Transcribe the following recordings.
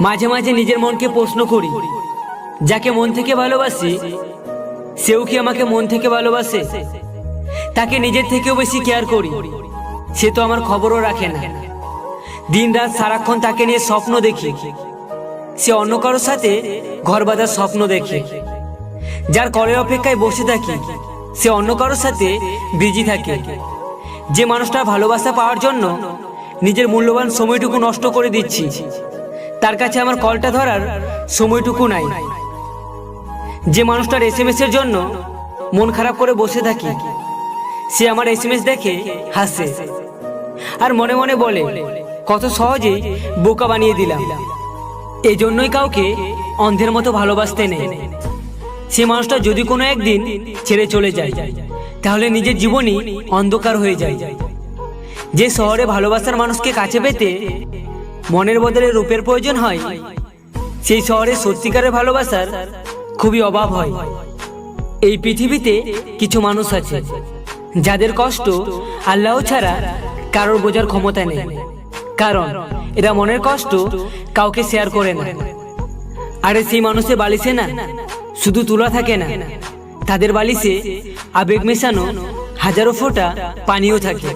মাঝে মাঝে নিজের মনকে প্রশ্ন করি, যাকে মন থেকে ভালোবাসি, সেও কি আমাকে মন থেকে ভালোবাসে? তাকে নিজের থেকেও বেশি কেয়ার করি, সে তো আমার খবরও রাখে না। দিন রাত সারাক্ষণ তাকে নিয়ে স্বপ্ন দেখি, সে অন্য কারোর সাথে ঘর বাঁধার স্বপ্ন দেখে। যার কলের অপেক্ষায় বসে থাকি, সে অন্য কারোর সাথে বিজি থাকে। যে মানুষটা ভালোবাসা পাওয়ার জন্য নিজের মূল্যবান সময়টুকু নষ্ট করে দিচ্ছি তার কাছে আমার কলটা ধরার সময়টুকু নাই। যে মানুষটার এস এম এর জন্য মন খারাপ করে বসে থাকি, সে আমার এস এম এস দেখে হাসে আর মনে মনে বলে, কত সহজেই বোকা বানিয়ে দিলাম। এই জন্যই কাউকে অন্ধের মতো ভালোবাসতে নেই সে মানুষটা যদি কোনো একদিন ছেড়ে চলে যায়, তাহলে নিজের জীবনই অন্ধকার হয়ে যায়। যে শহরে ভালোবাসার মানুষকে কাছে পেতে মনের বদলে রূপের প্রয়োজন হয়। সেই শহরে সত্যিকারের ভালোবাসার খুবই অভাব হয়। এই পৃথিবীতে কিছু মানুষ আছে, যাদের কষ্ট আল্লাহ ছাড়া কারোর বোঝার ক্ষমতা নেই। কারণ এরা মনের কষ্ট কাউকে শেয়ার করে না। আরে সেই মানুষে বালিশে না, শুধু তুলা থাকে না। তাদের বালিশে আবেগ মেশানো হাজারো ফোঁটা পানিও থাকে।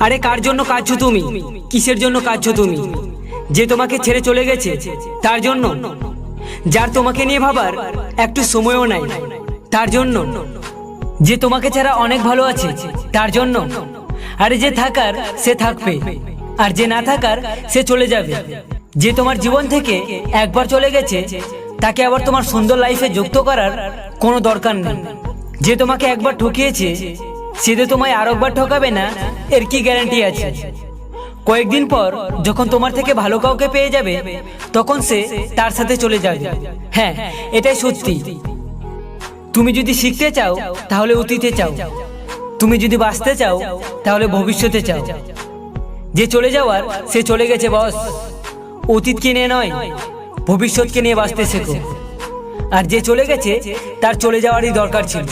আরে কার জন্য কাঁদছো তুমি? কিসের জন্য কাঁদছো তুমি? যে তোমাকে ছেড়ে চলে গেছে, তার জন্য। যার তোমাকে নিয়ে ভাবার একটু সময়ও নাই, তার জন্য। যে তোমাকে ছাড়া অনেক ভালো আছে, তার জন্য। আরে যে থাকার, সে থাকবে। আর যে না থাকার, সে চলে যাবে। যে তোমার জীবন থেকে একবার চলে গেছে, তাকে আবার তোমার সুন্দর লাইফে যুক্ত করার কোনো দরকার নেই। যে তোমাকে একবার ঠকিয়েছে সে যে তোমায় আরেকবার ঠকাবে না, এর কি গ্যারান্টি আছে? কয়েকদিন পর যখন তোমার থেকে ভালো কাউকে পেয়ে যাবে, তখন সে তার সাথে চলে যাবে। হ্যাঁ এটাই সত্যি। তুমি যদি শিখতে চাও, তাহলে অতীতে চাও। তুমি যদি বাঁচতে চাও, তাহলে ভবিষ্যতে চাও। যে চলে যাওয়ার, সে চলে গেছে, বস। অতীতকে নিয়ে নয় ভবিষ্যৎকে নিয়ে বাঁচতে শেখো। আর যে চলে গেছে, তার চলে যাওয়ারই দরকার ছিল।